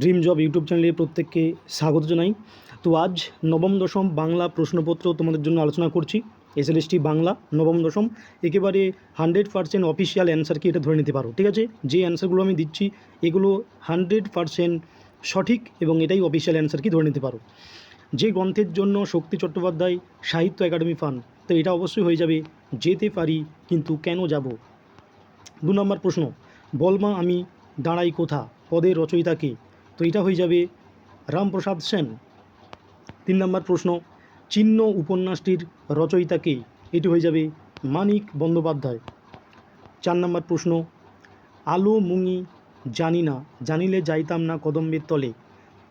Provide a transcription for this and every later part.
Dream job YouTube চ্যানেলে প্রত্যেককে স্বাগত জানাই। তো আজ নবম দশম বাংলা প্রশ্নপত্র তোমাদের জন্য আলোচনা করছি। এসএলএসটি বাংলা নবম দশম, একেবারে হান্ড্রেড পার্সেন্ট অফিসিয়াল অ্যান্সার কি এটা ধরে নিতে পারো, ঠিক আছে? যে অ্যান্সারগুলো আমি দিচ্ছি, এগুলো হান্ড্রেড পার্সেন্ট সঠিক এবং এটাই অফিসিয়াল অ্যান্সার কি ধরে নিতে পারো। যে গ্রন্থের জন্য শক্তি চট্টোপাধ্যায় সাহিত্য একাডেমি ফান তো এটা অবশ্যই হয়ে যাবে, যেতে পারি কিন্তু কেন যাব? দু নম্বর প্রশ্ন বলমা আমি দাঁড়াই কোথা? পদের রচয়িতা কে? তো এটা হয়ে যাবে রামপ্রসাদ সেন। তিন নম্বর প্রশ্ন, চিহ্ন উপন্যাসটির রচয়িতা কে? এটি হয়ে যাবে মানিক বন্দ্যোপাধ্যায়। চার নম্বর প্রশ্ন, আলো মুঙি জানি না, জানিলে যাইতাম না কদম্বের তলে।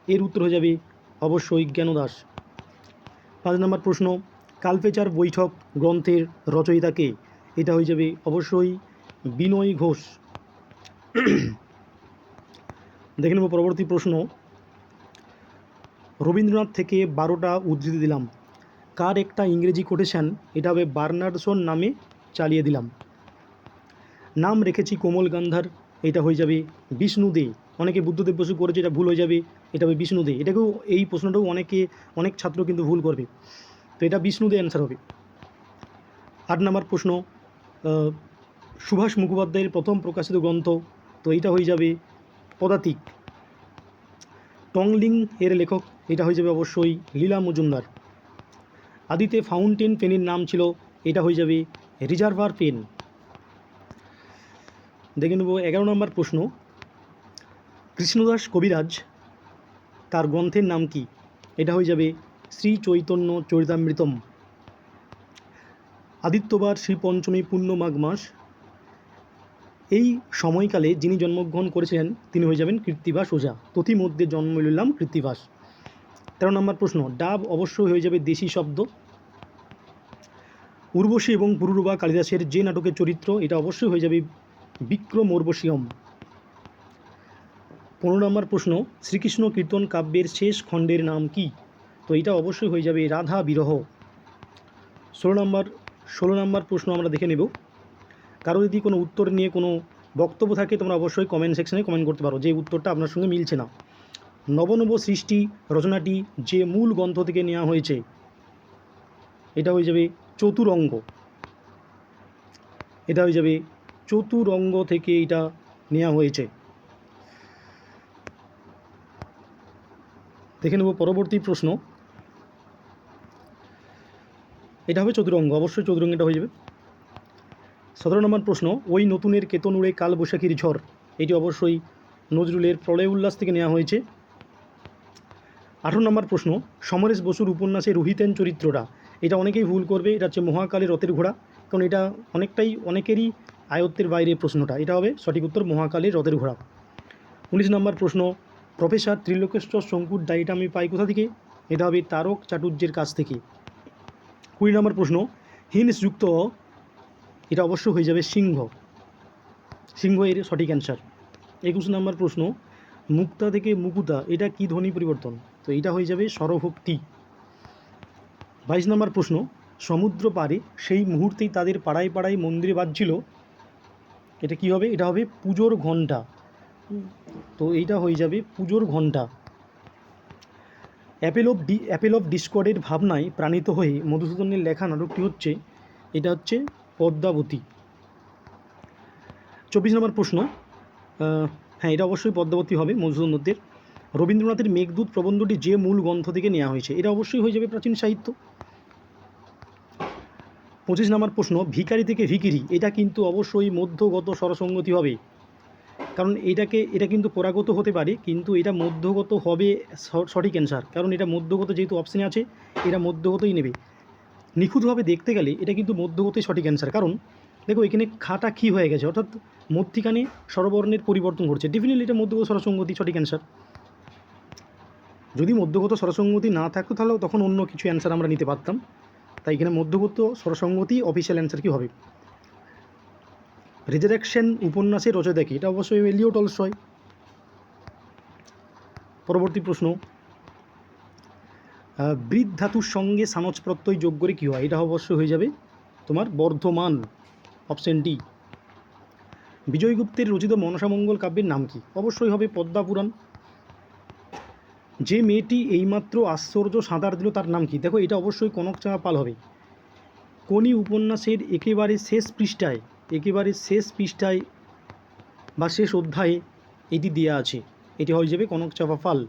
এর উত্তর হয়ে যাবে অবশ্যই জ্ঞানদাস পাঁচ নম্বর প্রশ্ন, কালপেচার বৈঠক গ্রন্থের রচয়িতা কে? এটা হয়ে যাবে অবশ্যই বিনয় ঘোষ। দেখে নেব পরবর্তী প্রশ্ন। রবীন্দ্রনাথ থেকে বারোটা উদ্ধৃতি দিলাম। কার একটা ইংরেজি কোটেশন এটা হবে বার্নার্ডসন নামে চালিয়ে দিলাম। নাম রেখেছি কোমল গান্ধার, এটা হয়ে যাবে বিষ্ণু দে। অনেকে বুদ্ধদেব বসু করেছে, এটা ভুল হয়ে যাবে, এটা হবে বিষ্ণু দে। এটাকেও এই প্রশ্নটাও অনেকে, অনেক ছাত্র কিন্তু ভুল করবে। তো এটা বিষ্ণু দে অ্যান্সার হবে। আট নম্বর প্রশ্ন সুভাষ মুখোপাধ্যায়ের প্রথম প্রকাশিত গ্রন্থ, তো এইটা হয়ে যাবে পদাতিক। টংলিং এর লেখক, এটা হয়ে যাবে অবশ্যই লীলা মজুমদার। আদিতে ফাউন্টেন পেনের নাম ছিল, এটা হয়ে যাবে রিজার্ভার পেন। দেখে নেব এগারো নম্বর প্রশ্ন। কৃষ্ণদাস কবিরাজ, তার গ্রন্থের নাম কি? এটা হয়ে যাবে শ্রী চৈতন্য চরিতামৃতম। আদিত্যবার শ্রী পঞ্চমী পূর্ণ মাঘ মাস এই সময়কালে যিনি জন্মগ্রহণ করেছিলেন, তিনি হয়ে যাবেন কৃত্তিবাস ওঝা। তথিমধ্যে জন্ম নিলাম কৃত্তিবাস। তেরো নম্বর প্রশ্ন, ডাব অবশ্যই হয়ে যাবে দেশি শব্দ? উর্বশী এবং পুরুরবা কালিদাসের যে নাটকের চরিত্র, এটা অবশ্যই হয়ে যাবে বিক্রম উর্বশীয়ম। পনেরো নম্বর প্রশ্ন, শ্রীকৃষ্ণ কীর্তন কাব্যের শেষ খণ্ডের নাম কি? তো এটা অবশ্যই হয়ে যাবে রাধা বিরহ। ষোলো নম্বর ষোলো নম্বর প্রশ্ন আমরা দেখে নেব। কারও যদি কোনো উত্তর নিয়ে কোনো বক্তব্য থাকে, তোমরা অবশ্যই কমেন্ট সেকশনে কমেন্ট করতে পারো। যে উত্তরটা আপনার সঙ্গে মিলছে না। নবনব সৃষ্টি রচনাটি যে মূল গ্রন্থ থেকে নেওয়া হয়েছে, এটা হয়ে যাবে চতুরঙ্গ। এটা হয়ে যাবে চতুরঙ্গ থেকে এটা নেওয়া হয়েছে। দেখে নেব পরবর্তী প্রশ্ন। এটা হবে চতুরঙ্গ, অবশ্যই চতুরঙ্গ এটা হয়ে যাবে। সতেরো নম্বর প্রশ্ন, ওই নতুনের কেতন উড়ে কাল বৈশাখীর ঝড়। এটি অবশ্যই নজরুলের প্রলয় উল্লাস থেকে নেওয়া হয়েছে। আঠারো নম্বর প্রশ্ন, সমরেশ বসুর উপন্যাসে রোহিতেন চরিত্রটা, এটা অনেকেই ভুল করবে, এটা হচ্ছে মহাকালের রথের ঘোড়া, কারণ এটা অনেকটাই, অনেকেরই আয়ত্তের বাইরে প্রশ্নটা, এটা হবে সঠিক উত্তর মহাকালের রথের ঘোড়া। উনিশ নম্বর প্রশ্ন, প্রফেসর ত্রিলোকেশ্বর শঙ্কুর ডায়েরিটা আমি পাই কোথা থেকে? এটা হবে তারক চাটুর্যের কাছ থেকে। কুড়ি নম্বর প্রশ্ন হিন্সযুক্ত এটা অবশ্য হয়ে যাবে সিংহ। সিংহ এর সঠিক অ্যান্সার একুশ নম্বর প্রশ্ন, মুক্তা থেকে মুকুতা, এটা কি ধ্বনি পরিবর্তন? তো এটা হয়ে যাবে স্বরভক্তি বাইশ নম্বর প্রশ্ন, সমুদ্র পারে সেই মুহূর্তেই তাদের পাড়ায় পাড়ায় মন্দিরে বাজছিল, এটা কি হবে? এটা হবে পুজোর ঘণ্টা। তো এইটা হয়ে যাবে পুজোর ঘণ্টা। Apple of D, apple of ডিসকর্ডের ভাবনায় প্রাণিত হয়ে মধুসূদনের লেখা নাটকটি হচ্ছে, এটা হচ্ছে পদ্মাবতী। চব্বিশ নম্বর প্রশ্ন হ্যাঁ এটা অবশ্যই পদ্মাবতী হবে মধুসূদনদের রবীন্দ্রনাথের মেঘদূত প্রবন্ধটি যে মূল গ্রন্থ থেকে নেওয়া হয়েছে, এটা অবশ্যই হয়ে যাবে প্রাচীন সাহিত্য। পঁচিশ নম্বর প্রশ্ন ভিকারি থেকে ভিকিরি এটা কিন্তু অবশ্যই মধ্যগত স্বরসঙ্গতি হবে। কারণ এটাকে, এটা কিন্তু পরাগত হতে পারে, কিন্তু এটা মধ্যগত হবে সঠিক অ্যান্সার কারণ এটা মধ্যগত যেহেতু অপশানে আছে, এটা মধ্যগতই নেবে। নিখুঁতভাবে দেখতে গেলে এটা কিন্তু মধ্যগতই সঠিক অ্যান্সার কারণ দেখো, এখানে খাটা খি হয়ে গেছে? অর্থাৎ মধ্যিখানে স্বরবর্ণের পরিবর্তন ঘটছে। ডেফিনেটলি এটা মধ্যগত স্বরসঙ্গতি সঠিক অ্যান্সার যদি মধ্যগত স্বরসঙ্গতি না থাকতো, তাহলে তখন অন্য কিছু অ্যান্সার আমরা নিতে পারতাম। তাই এখানে মধ্যগত স্বরসঙ্গতি অফিসিয়াল অ্যান্সার কি হবে? রেজারেকশন উপন্যাসের রচয়িতা কি? এটা অবশ্যই এলিও টলস্টয়। পরবর্তী প্রশ্ন। বৃদ্ধ ধাতুর সঙ্গে সানজ প্রত্যয় যোগ করে কী হয়? এটা অবশ্যই হয়ে যাবে তোমার বর্ধমান অপশন ডি বিজয়গুপ্তের রচিত মনসামঙ্গল কাব্যের নাম কি? অবশ্যই হবে পদ্মা পুরাণ। যে মেয়েটি এইমাত্র আশ্চর্য সাঁতার দিল, তার নাম কি? দেখো, এটা অবশ্যই কনকচাঁপা পাল হবে। কোনি উপন্যাসের একেবারে শেষ পৃষ্ঠায়, একেবারে শেষ পৃষ্ঠায় বা শেষ অধ্যায়ে এটি দেওয়া আছে। এটি হয়ে যাবে কনক কনকচাঁপা পাল।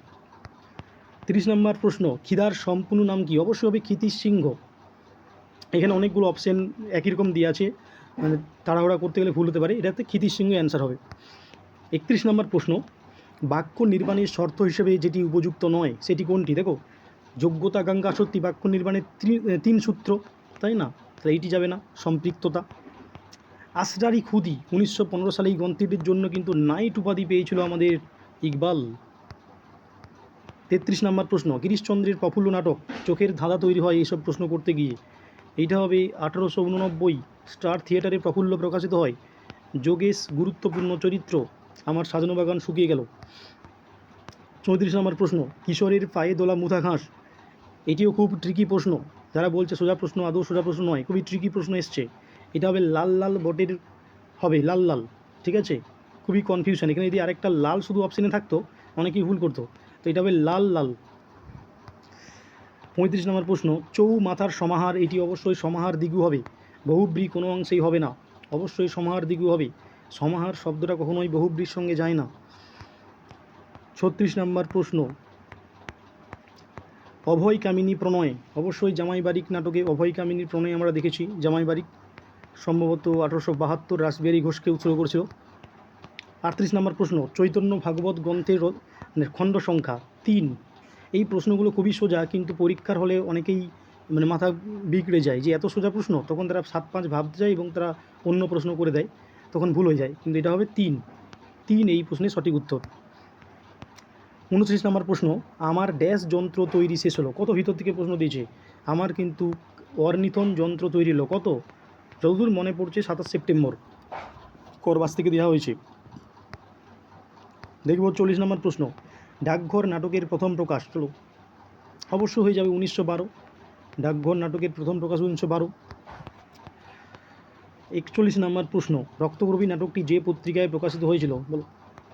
তিরিশ নম্বর প্রশ্ন, খিদার সম্পূর্ণ নাম কি? অবশ্যই হবে ক্ষিতিশ সিংহ। এখানে অনেকগুলো অপশন একই রকম দিয়ে আছে। মানে তাড়াহুড়া করতে গেলে ভুল হতে পারে। এটাতে ক্ষিতিশ সিংহ অ্যান্সার হবে। একত্রিশ নম্বর প্রশ্ন, বাক্য নির্মাণের শর্ত হিসেবে যেটি উপযুক্ত নয়, সেটি কোনটি? দেখো, যোগ্যতা আকাঙ্ক্ষা সত্যি, বাক্য নির্মাণের তিন সূত্র, তাই না? তাহলে এইটি যাবে না, সম্পৃক্ততা। আসরারি খুদি, উনিশশো পনেরো সালে এই গ্রন্থটির জন্য কিন্তু নাইট উপাধি পেয়েছিল আমাদের ইকবাল। তেত্রিশ নম্বর প্রশ্ন, গিরিশচন্দ্রের প্রফুল্ল নাটক, চোখের ধাঁধা তৈরি হয় এইসব প্রশ্ন করতে গিয়ে। এইটা হবে আঠারোশো উননব্বই, স্টার থিয়েটারে প্রফুল্ল প্রকাশিত হয়। যোগেশ গুরুত্বপূর্ণ চরিত্র, আমার সাজানো বাগান শুকিয়ে গেল। চৌত্রিশ নম্বর প্রশ্ন, কিশোরের পায়ে দোলা মুথা ঘাস। এটিও খুব ট্রিকি প্রশ্ন, যারা বলছে সোজা প্রশ্ন আদৌ সোজা প্রশ্ন নয়, খুবই ট্রিকি প্রশ্ন এসছে। এটা হবে লাল লাল বটের, হবে লাল লাল, ঠিক আছে? খুবই কনফিউশন এখানে যদি আরেকটা লাল শুধু অপশানে থাকতো, অনেকেই ভুল করতো। এটা হবে লাল লাল। পঁয়ত্রিশ নম্বর প্রশ্ন, চৌ মাথার সমাহার, এটি অবশ্যই সমাহার দিগু হবে। বহুব্রী কোনো অংশেই হবে না। অবশ্যই সমাহার দিগু হবে। সমাহার শব্দটা কখনোই বহুব্রীর সঙ্গে যায় না। ছত্রিশ নম্বর প্রশ্ন, অভয় কামিনী প্রণয়। অবশ্যই জামাই বারিক নাটকে অভয় কামিনীর প্রণয় আমরা দেখেছি। জামাই বারিক সম্ভবত আঠারোশো বাহাত্তর রাসবিহারী ঘোষকে উৎসর্গ করেছিল। আটত্রিশ নম্বর প্রশ্ন, চৈতন্য ভাগবত গ্রন্থের মানে খণ্ড সংখ্যা তিন। এই প্রশ্নগুলো খুবই সোজা, কিন্তু পরীক্ষার হলে অনেকেই মানে মাথা বিগড়ে যায় যে এত সোজা প্রশ্ন, তখন তারা সাত পাঁচ ভাবতে যায় এবং তারা অন্য প্রশ্ন করে দেয়, তখন ভুল হয়ে যায়। কিন্তু এটা হবে তিন। তিন এই প্রশ্নের সঠিক উত্তর। উনত্রিশ নম্বর প্রশ্ন, আমার ড্যাশ যন্ত্র তৈরি শেষ হলো। কত ভিতর থেকে প্রশ্ন দিয়েছে? আমার কিন্তু অর্নিথন যন্ত্র তৈরি হলো। কত? যতদূর মনে পড়ছে সাতাশ সেপ্টেম্বর। করবাস থেকে দেওয়া হয়েছে। দেখব চল্লিশ নম্বর প্রশ্ন। ডাকঘর নাটকের প্রথম প্রকাশ, চলো। অবশ্য হয়ে যাবে উনিশশো বারো। ডাকঘর নাটকের প্রথম প্রকাশ উনিশশো বারো। একচল্লিশ নম্বর প্রশ্ন রক্তগ্রবী নাটকটি যে পত্রিকায় প্রকাশিত হয়েছিল, বলো।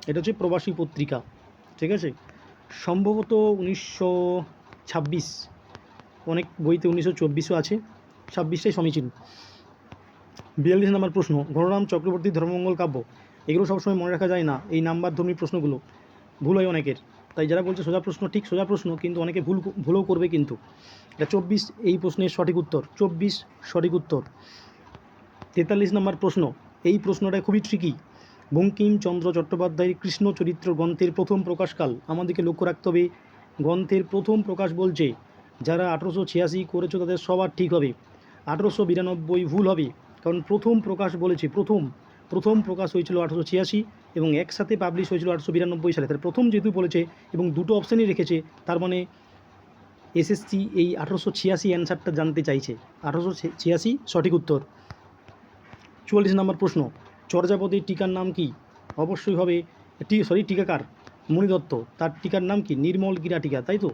এটা হচ্ছে প্রবাসী পত্রিকা, ঠিক আছে? সম্ভবত উনিশশো ছাব্বিশ। অনেক বইতে উনিশশো চব্বিশও আছে, ছাব্বিশটাই সমীচীন। বিয়াল্লিশ নম্বর প্রশ্ন, ঘনরাম চক্রবর্তী ধর্মমঙ্গল কাব্য। এগুলো সবসময় মনে রাখা যায় না, এই নাম্বার ধর্মী প্রশ্নগুলো। ভুল হয় অনেকের। তাই যারা বলছে সোজা প্রশ্ন, ঠিক সোজা প্রশ্ন, কিন্তু অনেকে ভুল ভুলও করবে কিন্তু। এটা চব্বিশ এই প্রশ্নের সঠিক উত্তর, চব্বিশ সঠিক উত্তর। তেতাল্লিশ নম্বর প্রশ্ন, এই প্রশ্নটা খুবই ট্রিকি বঙ্কিমচন্দ্র চট্টোপাধ্যায়ের কৃষ্ণ চরিত্র গ্রন্থের প্রথম প্রকাশকাল। আমাদেরকে লক্ষ্য রাখতে হবে, গ্রন্থের প্রথম প্রকাশ বলছে, যারা আঠেরোশো ছিয়াশি করেছ তাদের সবার ঠিক হবে। আঠেরোশো বিরানব্বই ভুল হবে, কারণ প্রথম প্রকাশ বলেছে, প্রথম। প্রথম প্রকাশ হয়েছিল আঠেরোশো ছিয়াশি এবং একসাথে পাবলিশ হয়েছিল আঠেরোশো বিরানব্বই সালে। তার প্রথম যেহেতু বলেছে এবং দুটো অপশানই রেখেছে, তার মানে এসএসসি এই আঠেরোশো ছিয়াশি অ্যান্সারটা জানতে চাইছে। আঠেরোশো ছিয়াশি, সঠিক উত্তর। চুয়াল্লিশ নম্বর প্রশ্ন, চর্যাপদের টিকার নাম কি? অবশ্যই হবে টি সরি টিকাকার মণি দত্ত। তার টিকার নাম কি? নির্মল গিরা টিকা, তাই তো?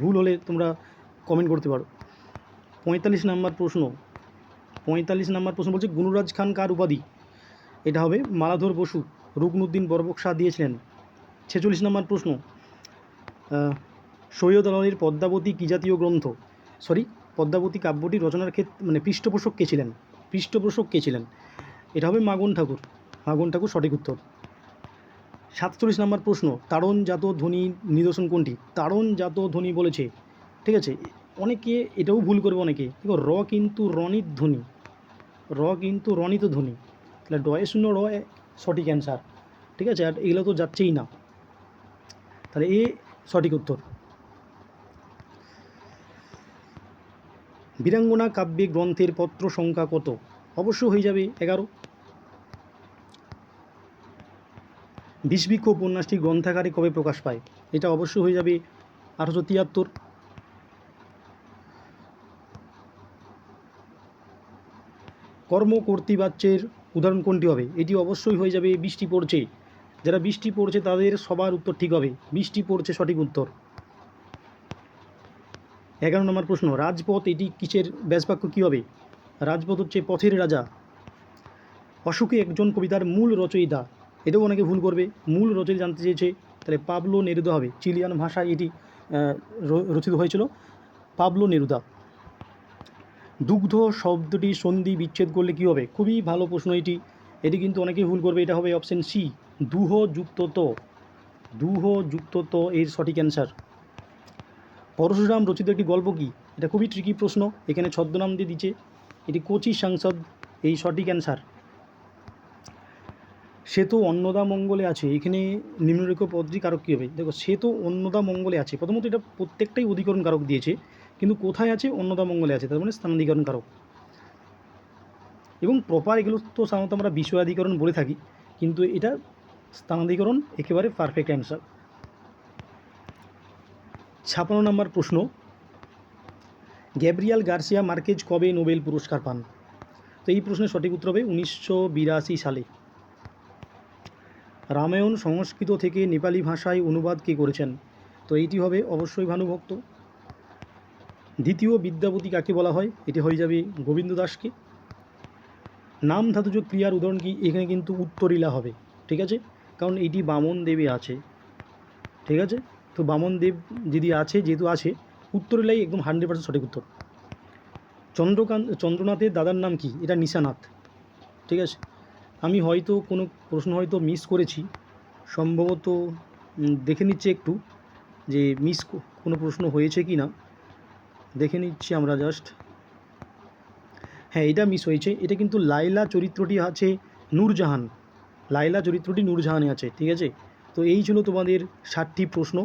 ভুল হলে তোমরা কমেন্ট করতে পারো। পঁয়তাল্লিশ নম্বর প্রশ্ন, পঁয়তাল্লিশ নম্বর প্রশ্ন বলছে, গুণরাজ খান কার উপাধি? এটা হবে মালাধর বসু, রুকনুদ্দিন বরবক শাহ দিয়েছিলেন। ছেচল্লিশ নম্বর প্রশ্ন সৈয়দ আলমের পদ্মাবতী কী জাতীয় গ্রন্থ? সরি পদ্মাবতী কাব্যটি রচনার ক্ষেত্রে মানে পৃষ্ঠপোষক কে ছিলেন? পৃষ্ঠপোষক কে ছিলেন? এটা হবে মাগন ঠাকুর মাগন ঠাকুর সঠিক উত্তর। সাতচল্লিশ নম্বর প্রশ্ন তাড়নজাত ধ্বনি নিদর্শন কোনটি? তাড়নজাত ধ্বনি বলেছে, ঠিক আছে? অনেকে এটাও ভুল করবে অনেকে র কিন্তু রনিত ধ্বনি, র কিন্তু রনিত ধ্বনি। তাহলে ডয়ে শূন্য এ সঠিক অ্যান্সার ঠিক আছে? আর এগুলো তো যাচ্ছেই না। তাহলে এ সঠিক উত্তর। বীরাঙ্গনা কাব্যে গ্রন্থের পত্র সংখ্যা কত? অবশ্য হয়ে যাবে এগারো। বিষবৃক্ষ উপন্যাসটি গ্রন্থাগারে কবে প্রকাশ পায়? এটা অবশ্য হয়ে যাবে আঠারোশো তিয়াত্তর। কর্ম কর্তৃবাচ্যের উদাহরণ কোনটি হবে? এটি অবশ্যই হয়ে যাবে বৃষ্টি পড়ছে। যারা বৃষ্টি পড়ছে তাদের সবার উত্তর ঠিক হবে। বৃষ্টি পড়ছে সঠিক উত্তর। এগারো নম্বর প্রশ্ন, রাজপথ এটি কিসের ব্যাসবাক্য কী হবে? রাজপথ হচ্ছে পথের রাজা। অশোকে একজন কবিতার মূল রচয়িতা। এটাও অনেকে ভুল করবে। মূল রচয়িতা জানতে চেয়েছে, তাহলে পাবলো নেরুদা হবে। চিলিয়ান ভাষায় এটি রচিত হয়েছিল পাবলো নেরুদা। দুগ্ধ শব্দটি সন্ধি বিচ্ছেদ করলে কী হবে? খুবই ভালো প্রশ্ন এটি। এটি কিন্তু অনেকেই ভুল করবে। এটা হবে অপশন সি দুহ যুক্ত ত। দুহ যুক্ত ত এর সঠিক অ্যান্সার পরশুরাম রচিত একটি গল্প কি? এটা খুবই ট্রিকি প্রশ্ন। এখানে ছদ্মনাম দিয়ে দিচ্ছে এটি কোচি সাংসদ, এই সঠিক অ্যান্সার সে তো অন্নদা মঙ্গলে আছে। এখানে নিম্নরেখ পদটি কারক কী হবে? দেখো, সে তো অন্নদা মঙ্গলে আছে। প্রথমত এটা প্রত্যেকটাই অধিকরণ কারক দিয়েছে। কিন্তু কোথায় আছে? অন্নদা মঙ্গলে আছে, তার মানে স্থানাধিকরণ কারক এবং প্রপার এগুলো তো সাধারণত আমরা বিষয়াধিকরণ বলে থাকি, কিন্তু এটা স্থানাধিকরণ একেবারে পারফেক্ট অ্যান্সার ছাপান্ন নম্বর প্রশ্ন, গ্যাব্রিয়াল গার্সিয়া মার্কেজ কবে নোবেল পুরস্কার পান? তো এই প্রশ্নের সঠিক উত্তর হবে উনিশশো বিরাশি সালে। রামায়ণ সংস্কৃত থেকে নেপালি ভাষায় অনুবাদ কে করেছেন? তো এইটি হবে অবশ্যই ভানুভক্ত। দ্বিতীয় বিদ্যাপতি কাকে বলা হয়? এটি হয়ে যাবে গোবিন্দ দাসকে। নাম ধাতুজ ক্রিয়ার উদাহরণ কি? এখানে কিন্তু উত্তরিলা হবে, ঠিক আছে? কারণ এটি বামন দেবে আছে, ঠিক আছে? তো বামন দেব যদি আছে, যেহেতু আছে উত্তরিলাই একদম হান্ড্রেড পার্সেন্ট সঠিক উত্তর। চন্দ্রকান্ত চন্দ্রনাথের দাদার নাম কি? এটা নিশানাথ, ঠিক আছে? আমি হয়তো কোনো প্রশ্ন হয়তো মিস করেছি, সম্ভবত দেখে নিচ্ছি একটু যে মিস কোনো প্রশ্ন হয়েছে কি না দেখে নিচ্ছি আমরা জাস্ট হ্যাঁ এটা মিস হয়েছে। এটা কিন্তু লাইলা চরিত্রটি আছে নূরজাহান। লাইলা চরিত্রটি নূরজাহানে আছে, ঠিক আছে? তো এই ছিল তোমাদের ষাটটি প্রশ্ন।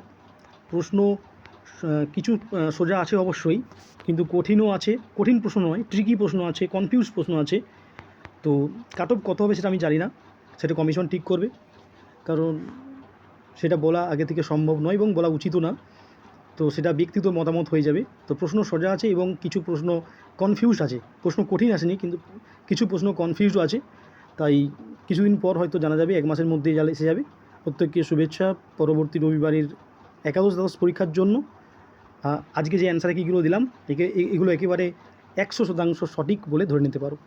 প্রশ্ন কিছু সোজা আছে অবশ্যই, কিন্তু কঠিনও আছে। কঠিন প্রশ্ন নয় ট্রিকি প্রশ্ন আছে কনফিউজ প্রশ্ন আছে। তো কাট অফ কত হবে সেটা আমি জানি না। সেটা কমিশন ঠিক করবে। কারণ সেটা বলা আগে থেকে সম্ভব নয় এবং বলা উচিতও না। তো সেটা ব্যক্তিগত মতামত হয়ে যাবে। তো প্রশ্ন সোজা আছে এবং কিছু প্রশ্ন কনফিউজ আছে। প্রশ্ন কঠিন আসেনি, কিন্তু কিছু প্রশ্ন কনফিউজও আছে। তাই কিছুদিন পর হয়তো জানা যাবে, এক মাসের মধ্যেই জালে এসে যাবে। প্রত্যেককে শুভেচ্ছা, পরবর্তী রবিবারের একাদশ দ্বাদশ পরীক্ষার জন্য। আজকে যে অ্যান্সার কিগুলো দিলাম, একে এগুলো একেবারে একশো শতাংশ সঠিক বলে ধরে নিতে পারো।